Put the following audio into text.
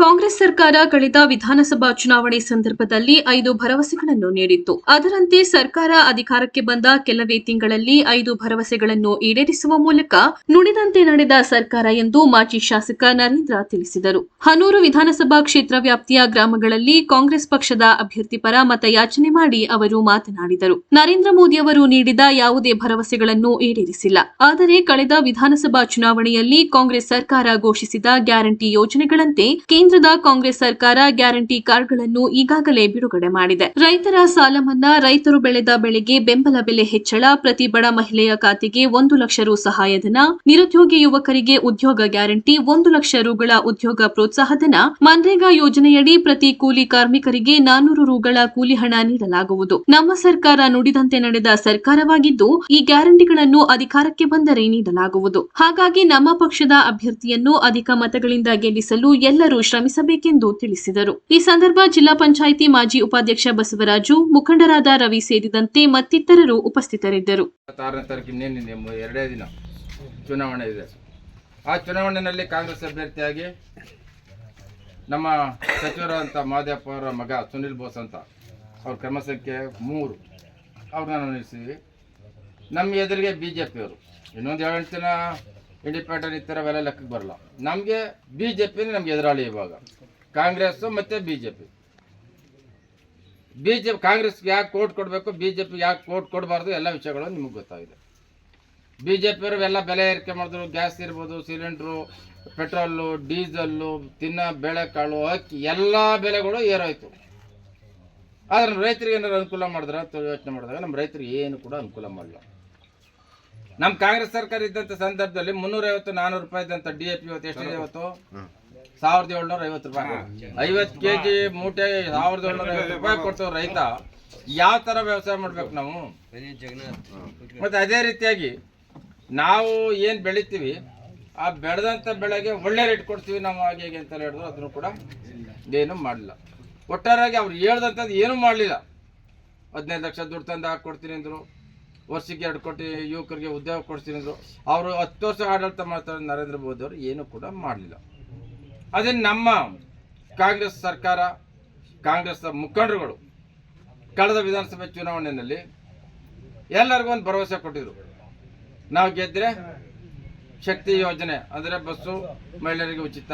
ಕಾಂಗ್ರೆಸ್ ಸರ್ಕಾರ ಕಳೆದ ವಿಧಾನಸಭಾ ಚುನಾವಣೆ ಸಂದರ್ಭದಲ್ಲಿ ಐದು ಭರವಸೆಗಳನ್ನು ನೀಡಿತ್ತು. ಅದರಂತೆ ಸರ್ಕಾರ ಅಧಿಕಾರಕ್ಕೆ ಬಂದ ಕೆಲವೇ ತಿಂಗಳಲ್ಲಿ ಐದು ಭರವಸೆಗಳನ್ನು ಈಡೇರಿಸುವ ಮೂಲಕ ನುಡಿದಂತೆ ನಡೆದ ಸರ್ಕಾರ ಎಂದು ಮಾಜಿ ಶಾಸಕ ನರೇಂದ್ರ ತಿಳಿಸಿದರು. ಹನೂರು ವಿಧಾನಸಭಾ ಕ್ಷೇತ್ರ ವ್ಯಾಪ್ತಿಯ ಗ್ರಾಮಗಳಲ್ಲಿ ಕಾಂಗ್ರೆಸ್ ಪಕ್ಷದ ಅಭ್ಯರ್ಥಿ ಪರ ಮತಯಾಚನೆ ಮಾಡಿ ಅವರು ಮಾತನಾಡಿದರು. ನರೇಂದ್ರ ಮೋದಿ ಅವರು ನೀಡಿದ ಯಾವುದೇ ಭರವಸೆಗಳನ್ನು ಈಡೇರಿಸಿಲ್ಲ. ಆದರೆ ಕಳೆದ ವಿಧಾನಸಭಾ ಚುನಾವಣೆಯಲ್ಲಿ ಕಾಂಗ್ರೆಸ್ ಸರ್ಕಾರ ಘೋಷಿಸಿದ ಗ್ಯಾರಂಟಿ ಯೋಜನೆಗಳಂತೆ ಕೇಂದ್ರದ ಕಾಂಗ್ರೆಸ್ ಸರ್ಕಾರ ಗ್ಯಾರಂಟಿ ಕಾರ್ಡ್ಗಳನ್ನು ಈಗಾಗಲೇ ಬಿಡುಗಡೆ ಮಾಡಿದೆ. ರೈತರ ಸಾಲ ಮನ್ನಾ, ರೈತರು ಬೆಳೆದ ಬೆಳೆಗೆ ಬೆಂಬಲ ಬೆಲೆ ಹೆಚ್ಚಳ, ಪ್ರತಿ ಬಡ ಮಹಿಳೆಯ ಖಾತೆಗೆ ಒಂದು ಲಕ್ಷ ರು ಸಹಾಯಧನ, ನಿರುದ್ಯೋಗಿ ಯುವಕರಿಗೆ ಉದ್ಯೋಗ ಗ್ಯಾರಂಟಿ, ಒಂದು ಲಕ್ಷ ರುಗಳ ಉದ್ಯೋಗ ಪ್ರೋತ್ಸಾಹಧನ, ಮನ್ರೇಗಾ ಯೋಜನೆಯಡಿ ಪ್ರತಿ ಕೂಲಿ ಕಾರ್ಮಿಕರಿಗೆ ನಾನೂರು ರುಗಳ ಕೂಲಿ ಹಣ ನೀಡಲಾಗುವುದು. ನಮ್ಮ ಸರ್ಕಾರ ನುಡಿದಂತೆ ನಡೆದ ಸರ್ಕಾರವಾಗಿದ್ದು, ಈ ಗ್ಯಾರಂಟಿಗಳನ್ನು ಅಧಿಕಾರಕ್ಕೆ ಬಂದರೆ ನೀಡಲಾಗುವುದು. ಹಾಗಾಗಿ ನಮ್ಮ ಪಕ್ಷದ ಅಭ್ಯರ್ಥಿಯನ್ನು ಅಧಿಕ ಮತಗಳಿಂದ ಗೆಲ್ಲಿಸಲು ಎಲ್ಲರೂ ಶ್ರಮಿಸಬೇಕೆಂದು ತಿಳಿಸಿದರು. ಈ ಸಂದರ್ಭ ಜಿಲ್ಲಾ ಪಂಚಾಯಿತಿ ಮಾಜಿ ಉಪಾಧ್ಯಕ್ಷ ಬಸವರಾಜು, ಮುಖಂಡರಾದ ರವಿ ಸೇರಿದಂತೆ ಮತ್ತಿತರರು ಉಪಸ್ಥಿತರಿದ್ದರು. ಎರಡೇ ದಿನ ಚುನಾವಣೆ ಇದೆ. ಆ ಚುನಾವಣೆಯಲ್ಲಿ ಕಾಂಗ್ರೆಸ್ ಅಭ್ಯರ್ಥಿಯಾಗಿ ನಮ್ಮ ಸಚಿವರಾದಂಥ ಮಾದೇಪ್ಪ ಅವರ ಮಗ ಸುನಿಲ್ ಬೋಸ್ ಅಂತ ಅವ್ರ ಕ್ರಮ ಮೂರು. ಅವ್ರನ್ನ ನಿಲ್ಲಿಸಿದ್ವಿ. ನಮ್ಮ ಎದುರಿಗೆ ಬಿ ಜೆ ಪಿಯವರು ಇನ್ನೊಂದು ಏಳೆಂಟು ಜನ ಇಂಡಿಪೆಂಡೆಂಟ್ ಥರ ಅವೆಲ್ಲ ಲೆಕ್ಕಕ್ಕೆ ಬರಲ್ಲ. ನಮಗೆ ಬಿ ಜೆ ಪಿನೇ ನಮ್ಗೆ ಎದುರಾಳಿ ಇವಾಗ. ಕಾಂಗ್ರೆಸ್ಸು ಮತ್ತು B J P B J ಕಾಂಗ್ರೆಸ್ಗೆ ಯಾಕೆ ಕೋಟ್ ಕೊಡಬೇಕು ಬಿ ಜೆ ಪಿಗೆ ಯಾಕೆ ಕೋಟ್ ಕೊಡಬಾರ್ದು, ಎಲ್ಲ ವಿಷಯಗಳು ನಿಮಗೆ ಗೊತ್ತಾಗಿದೆ. ಬಿ ಜೆ ಪಿಯವರು ಎಲ್ಲ ಬೆಲೆ ಏರಿಕೆ ಮಾಡಿದ್ರು, ಗ್ಯಾಸ್ ಇರ್ಬೋದು, ಸಿಲಿಂಡ್ರು, ಪೆಟ್ರೋಲು, ಡೀಸಲ್ಲು, ತಿನ್ನ ಬೇಳೆಕಾಳು ಅಕ್ಕಿ, ಎಲ್ಲ ಬೆಲೆಗಳು ಏರೋಯ್ತು. ಆದರೆ ರೈತರಿಗೆ ಏನಾದ್ರು ಅನುಕೂಲ ಮಾಡಿದ್ರೆ ಯೋಚನೆ ಮಾಡಿದಾಗ ನಮ್ಮ ರೈತರಿಗೆ ಏನು ಕೂಡ ಅನುಕೂಲ ಮಾಡಲ್ಲ. ನಮ್ಮ ಕಾಂಗ್ರೆಸ್ ಸರ್ಕಾರ ಇದ್ದಂಥ ಸಂದರ್ಭದಲ್ಲಿ ಮುನ್ನೂರೈವತ್ತು ನಾನೂರು ರೂಪಾಯಿ ಇದ್ದಂಥ ಡಿ ಎ ಪಿ ಇವತ್ತು ಎಷ್ಟಿದೆ ಇವತ್ತು? ಸಾವಿರದ ಏಳ್ನೂರ ಐವತ್ತು ರೂಪಾಯಿ. ಐವತ್ತು ಕೆ ಜಿ ಮೂಟೆ ಸಾವಿರದ ಏಳ್ನೂರ ಐವತ್ತು ರೂಪಾಯಿ ಕೊಡ್ತೇವೆ ರೈತ. ಯಾವ ಥರ ವ್ಯವಸಾಯ ಮಾಡ್ಬೇಕು ನಾವು? ಮತ್ತು ಅದೇ ರೀತಿಯಾಗಿ ನಾವು ಏನು ಬೆಳಿತೀವಿ ಆ ಬೆಳೆದಂಥ ಬೆಳೆಗೆ ಒಳ್ಳೆ ರೇಟ್ ಕೊಡ್ತೀವಿ ನಾವು ಹಾಗೆ ಹೇಗೆ ಅಂತ ಹೇಳಿದ್ರು. ಅದನ್ನು ಕೂಡ ಏನು ಮಾಡಲಿಲ್ಲ. ಒಟ್ಟಾರಾಗಿ ಅವ್ರು ಹೇಳ್ದಂಥದ್ದು ಏನೂ ಮಾಡಲಿಲ್ಲ. ಹದಿನೈದು ಲಕ್ಷ ದುಡ್ಡು ತಂದು ಹಾಕಿ ಕೊಡ್ತೀನಿ ಅಂದರು. ವರ್ಷಕ್ಕೆ ಎರಡು ಕೋಟಿ ಯುವಕರಿಗೆ ಉದ್ಯೋಗ ಕೊಡ್ತೀನಿ ಅಂದರು. ಅವರು ಹತ್ತು ವರ್ಷ ಆಡಳಿತ ಮಾಡ್ತಾರೆ ನರೇಂದ್ರ ಮೋದಿ ಅವರು ಏನೂ ಕೂಡ ಮಾಡಲಿಲ್ಲ. ಅದೇ ನಮ್ಮ ಕಾಂಗ್ರೆಸ್ ಸರ್ಕಾರ, ಕಾಂಗ್ರೆಸ್ ಮುಖಂಡರುಗಳು ಕಳೆದ ವಿಧಾನಸಭೆ ಚುನಾವಣೆಯಲ್ಲಿ ಎಲ್ಲರಿಗೂ ಒಂದು ಭರವಸೆ ಕೊಟ್ಟಿದ್ರು. ನಾವು ಗೆದ್ದರೆ ಶಕ್ತಿ ಯೋಜನೆ, ಅಂದರೆ ಬಸ್ಸು ಮಹಿಳೆಯರಿಗೆ ಉಚಿತ